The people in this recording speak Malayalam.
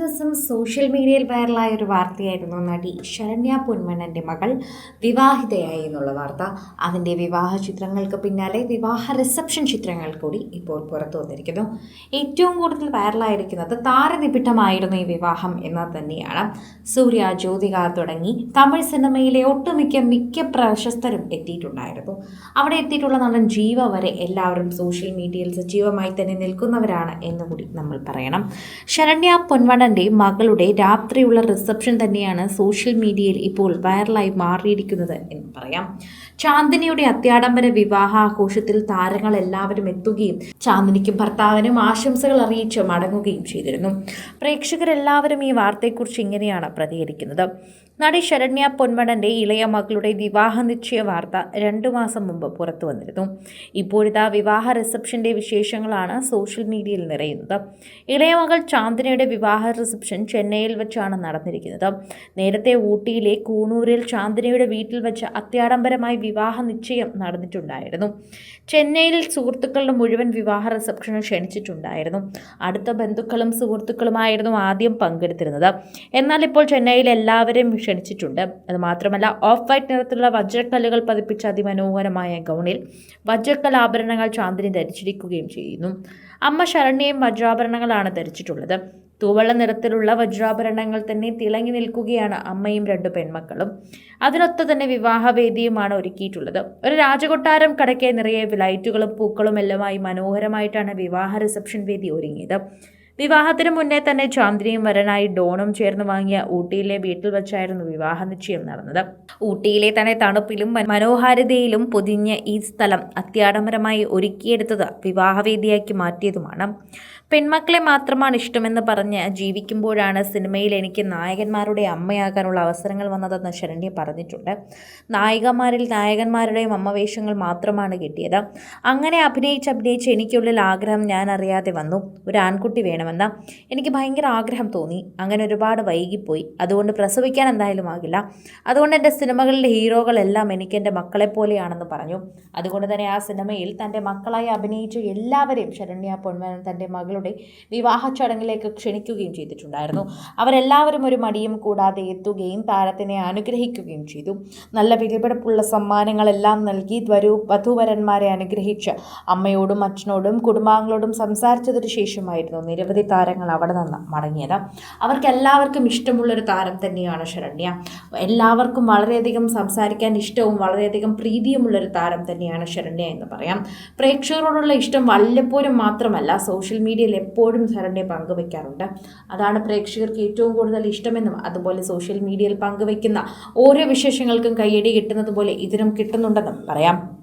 ദിവസം സോഷ്യൽ മീഡിയയിൽ വൈറലായ ഒരു വാർത്തയായിരുന്നു നടി ശരണ്യ പൊന്മണ്ണന്റെ മകൾ വിവാഹിതയായി എന്നുള്ള വാർത്ത. അതിന്റെ വിവാഹ ചിത്രങ്ങൾക്ക് പിന്നാലെ വിവാഹ റിസപ്ഷൻ ചിത്രങ്ങൾ കൂടി ഇപ്പോൾ പുറത്തു വന്നിരിക്കുന്നു. ഏറ്റവും കൂടുതൽ വൈറലായിരിക്കുന്നത് താരനിബിഡമായിരുന്നു ഈ വിവാഹം എന്നത് തന്നെയാണ്. സൂര്യ ജ്യോതിക തുടങ്ങി തമിഴ് സിനിമയിലെ ഒട്ടുമിക്ക മിക്ക പ്രശസ്തരും എത്തിയിട്ടുണ്ടായിരുന്നു. അവിടെ എത്തിയിട്ടുള്ള നടൻ ജീവ വരെ എല്ലാവരും സോഷ്യൽ മീഡിയയിൽ സജീവമായി തന്നെ നിൽക്കുന്നവരാണ് എന്നുകൂടി നമ്മൾ പറയണം. ശരണ്യ പൊൻവടന്റെ മകളുടെ രാത്രിയുള്ള റിസപ്ഷൻ തന്നെയാണ് സോഷ്യൽ മീഡിയയിൽ ഇപ്പോൾ വൈറലായി മാറിയിരിക്കുന്നത് എന്ന് പറയാം. ചാന്ദിനിയുടെ അത്യാഡംബര വിവാഹാഘോഷത്തിൽ താരങ്ങൾ എല്ലാവരും എത്തുകയും ചാന്ദിനിക്കും ഭർത്താവിനും ആശംസകൾ അറിയിച്ച് മടങ്ങുകയും ചെയ്തിരുന്നു. പ്രേക്ഷകരെല്ലാവരും ഈ വാർത്തയെക്കുറിച്ച് ഇങ്ങനെയാണ് പ്രതികരിക്കുന്നത്. നടി ശരണ്യ പൊന്മടന്റെ ഇളയ മകളുടെ വിവാഹ നിശ്ചയ വാർത്ത രണ്ടു മാസം മുമ്പ് പുറത്തു വന്നിരുന്നു. ഇപ്പോഴിതാ വിവാഹ റിസപ്ഷന്റെ വിശേഷങ്ങളാണ് സോഷ്യൽ മീഡിയയിൽ നിറയുന്നത്. ഇളയ മകൾ ചാന്ദിനിയുടെ വിവാഹ റിസപ്ഷൻ ചെന്നൈയിൽ വെച്ചാണ് നടന്നിരിക്കുന്നത്. നേരത്തെ ഊട്ടിയിലെ കൂണൂരിൽ ചാന്ദിനിയുടെ വീട്ടിൽ വെച്ച് അത്യാഡംബരമായി വിവാഹ നിശ്ചയം നടന്നിട്ടുണ്ടായിരുന്നു. ചെന്നൈയിൽ സുഹൃത്തുക്കളുടെ മുഴുവൻ വിവാഹ റിസപ്ഷന് ക്ഷണിച്ചിട്ടുണ്ടായിരുന്നു. അടുത്ത ബന്ധുക്കളും സുഹൃത്തുക്കളുമായിരുന്നു ആദ്യം പങ്കെടുത്തിരുന്നത്. എന്നാൽ ഇപ്പോൾ ചെന്നൈയിൽ എല്ലാവരെയും ക്ഷണിച്ചിട്ടുണ്ട്. അത് മാത്രമല്ല ഓഫ് വൈറ്റ് നിറത്തിലുള്ള വജ്രക്കല്ലുകൾ പതിപ്പിച്ച അതിമനോഹരമായ ഗൗണിൽ വജ്രക്കലാഭരണങ്ങൾ ചാന്ദിനി ധരിച്ചിരിക്കുകയും ചെയ്യുന്നു. അമ്മ ശരണ്യയും വജ്രാഭരണങ്ങളാണ് ധരിച്ചിട്ടുള്ളത്. തൂവള്ള നിറത്തിലുള്ള വജ്രാഭരണങ്ങൾ തന്നെ തിളങ്ങി നിൽക്കുകയാണ് അമ്മയും രണ്ടു പെൺമക്കളും. അതിനൊത്ത തന്നെ വിവാഹവേദിയുമാണ് ഒരുക്കിയിട്ടുള്ളത്. ഒരു രാജകൊട്ടാരം കടക്കെ നിറയെ ലൈറ്റുകളും പൂക്കളും എല്ലാമായി മനോഹരമായിട്ടാണ് വിവാഹ റിസപ്ഷൻ വേദി ഒരുങ്ങിയത്. വിവാഹത്തിന് മുന്നേ തന്നെ ചാന്ദ്രിയും വരനായി ഡോണും ചേർന്ന് വാങ്ങിയ ഊട്ടിയിലെ വീട്ടിൽ വെച്ചായിരുന്നു വിവാഹ നിശ്ചയം നടന്നത്. ഊട്ടിയിലെ തന്നെ തണുപ്പിലും മനോഹാരിതയിലും പൊതിഞ്ഞ ഈ സ്ഥലം അത്യാഡംബരമായി ഒരുക്കിയെടുത്തത് വിവാഹവേദിയാക്കി മാറ്റിയതുമാണ്. പെൺമക്കളെ മാത്രമാണ് ഇഷ്ടമെന്ന് പറഞ്ഞ് ജീവിക്കുമ്പോഴാണ് സിനിമയിൽ എനിക്ക് നായകന്മാരുടെ അമ്മയാകാനുള്ള അവസരങ്ങൾ വന്നതെന്ന് ശരണ്യ പറഞ്ഞിട്ടുണ്ട്. നായികമാരിൽ നായകന്മാരുടെയും അമ്മവേഷങ്ങൾ മാത്രമാണ് കിട്ടിയത്. അങ്ങനെ അഭിനയിച്ച് അഭിനയിച്ച് എനിക്കുള്ളിൽ ആഗ്രഹം ഞാൻ അറിയാതെ വന്നു. ഒരു ആൺകുട്ടി വേണമെന്ന് എനിക്ക് ഭയങ്കര ആഗ്രഹം തോന്നി. അങ്ങനെ ഒരുപാട് വൈകിപ്പോയി. അതുകൊണ്ട് പ്രസവിക്കാൻ എന്തായാലും ആകില്ല. അതുകൊണ്ട് എന്റെ സിനിമകളിലെ ഹീറോകളെല്ലാം എനിക്ക് എന്റെ മക്കളെപ്പോലെയാണെന്ന് പറഞ്ഞു. അതുകൊണ്ട് തന്നെ ആ സിനിമയിൽ തന്റെ മക്കളായി അഭിനയിച്ച എല്ലാവരെയും ശരണ്യ പൊന്മനൻ തന്റെ മകളുടെ വിവാഹ ചടങ്ങിലേക്ക് ക്ഷണിക്കുകയും ചെയ്തിട്ടുണ്ടായിരുന്നു. അവരെല്ലാവരും ഒരു മടിയും കൂടാതെ എത്തുകയും താരത്തിനെ അനുഗ്രഹിക്കുകയും ചെയ്തു. നല്ല വിലപിടിപ്പുള്ള സമ്മാനങ്ങളെല്ലാം നൽകി വരൂ വധുവരന്മാരെ അനുഗ്രഹിച്ച് അമ്മയോടും അച്ഛനോടും കുടുംബാംഗങ്ങളോടും സംസാരിച്ചതിനു ശേഷമായിരുന്നു നിരവധി താരങ്ങൾ അവിടെ നിന്ന് മടങ്ങിയത്. അവർക്ക് എല്ലാവർക്കും ഇഷ്ടമുള്ളൊരു താരം തന്നെയാണ് ശരണ്യ. എല്ലാവർക്കും വളരെയധികം സംസാരിക്കാൻ ഇഷ്ടവും വളരെയധികം പ്രീതിയുമുള്ളൊരു താരം തന്നെയാണ് ശരണ്യ എന്ന് പറയാം. പ്രേക്ഷകരോടുള്ള ഇഷ്ടം വല്ലപ്പോഴും മാത്രമല്ല സോഷ്യൽ മീഡിയയിൽ എപ്പോഴും ശരണ്യ പങ്കുവയ്ക്കാറുണ്ട് അതാണ് പ്രേക്ഷകർക്ക് ഏറ്റവും കൂടുതൽ ഇഷ്ടമെന്നും അതുപോലെ സോഷ്യൽ മീഡിയയിൽ പങ്കുവയ്ക്കുന്ന ഓരോ വിശേഷങ്ങൾക്കും കയ്യടി കിട്ടുന്നത് പോലെ ഇതിനും കിട്ടുന്നുണ്ടെന്നും പറയാം.